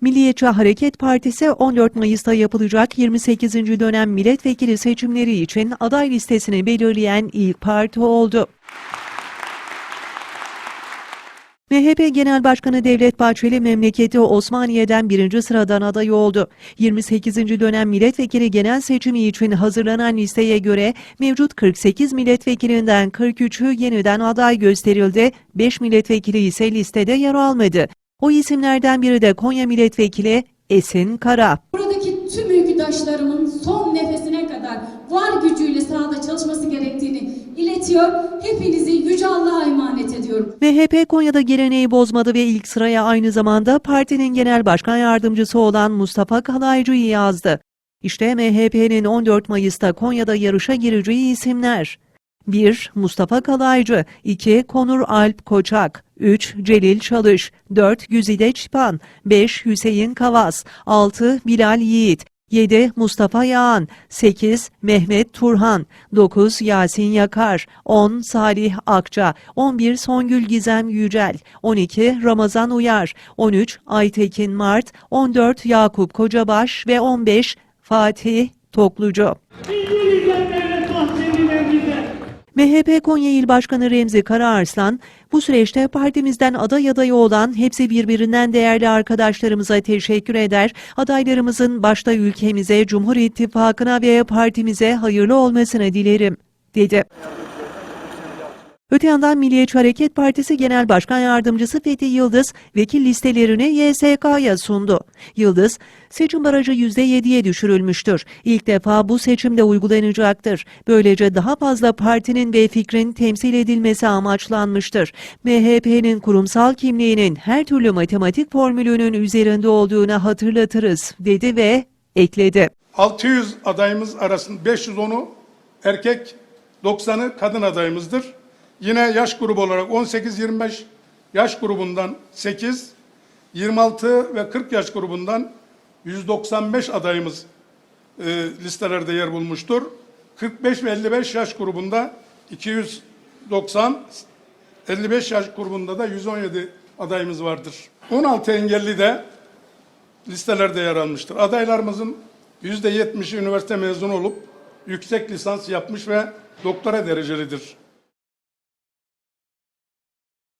Milliyetçi Hareket Partisi 14 Mayıs'ta yapılacak 28. dönem milletvekili seçimleri için aday listesini belirleyen ilk parti oldu. MHP Genel Başkanı Devlet Bahçeli memleketi Osmaniye'den birinci sıradan aday oldu. 28. dönem milletvekili genel seçimi için hazırlanan listeye göre mevcut 48 milletvekilinden 43'ü yeniden aday gösterildi, 5 milletvekili ise listede yer almadı. O isimlerden biri de Konya Milletvekili Esin Kara. Buradaki tüm ülküdaşlarımın son nefesine kadar var gücüyle sahada çalışması gerektiğini iletiyor. Hepinizi Yüce Allah'a emanet ediyorum. MHP Konya'da geleneği bozmadı ve ilk sıraya aynı zamanda partinin genel başkan yardımcısı olan Mustafa Kalaycı'yı yazdı. İşte MHP'nin 14 Mayıs'ta Konya'da yarışa gireceği isimler. 1. Mustafa Kalaycı 2. Konur Alp Koçak 3. Celil Çalış 4. Güzide Çipan 5. Hüseyin Kavas 6. Bilal Yiğit 7. Mustafa Yağan 8. Mehmet Turhan 9. Yasin Yakar 10. Salih Akça 11. Songül Gizem Yücel 12. Ramazan Uyar 13. Aytekin Mart 14. Yakup Kocabaş ve 15. Fatih Toklucu. MHP Konya İl Başkanı Remzi Karaarslan, bu süreçte partimizden aday adayı olan hepsi birbirinden değerli arkadaşlarımıza teşekkür eder, adaylarımızın başta ülkemize, Cumhur İttifakı'na ve partimize hayırlı olmasını dilerim, dedi. Öte yandan Milliyetçi Hareket Partisi Genel Başkan Yardımcısı Fethi Yıldız, vekil listelerini YSK'ya sundu. Yıldız, seçim barajı %7'ye düşürülmüştür. İlk defa bu seçimde uygulanacaktır. Böylece daha fazla partinin ve fikrin temsil edilmesi amaçlanmıştır. MHP'nin kurumsal kimliğinin her türlü matematik formülünün üzerinde olduğunu hatırlatırız, dedi ve ekledi. 600 adayımız arasında 510'u erkek, 90'ı kadın adayımızdır. Yine yaş grubu olarak 18-25 yaş grubundan 8, 26 ve 40 yaş grubundan 195 adayımız e, listelerde yer bulmuştur. 45 ve 55 yaş grubunda 290, 55 yaş grubunda da 117 adayımız vardır. 16 engelli de listelerde yer almıştır. Adaylarımızın %70'i üniversite mezunu olup yüksek lisans yapmış ve doktora derecelidir.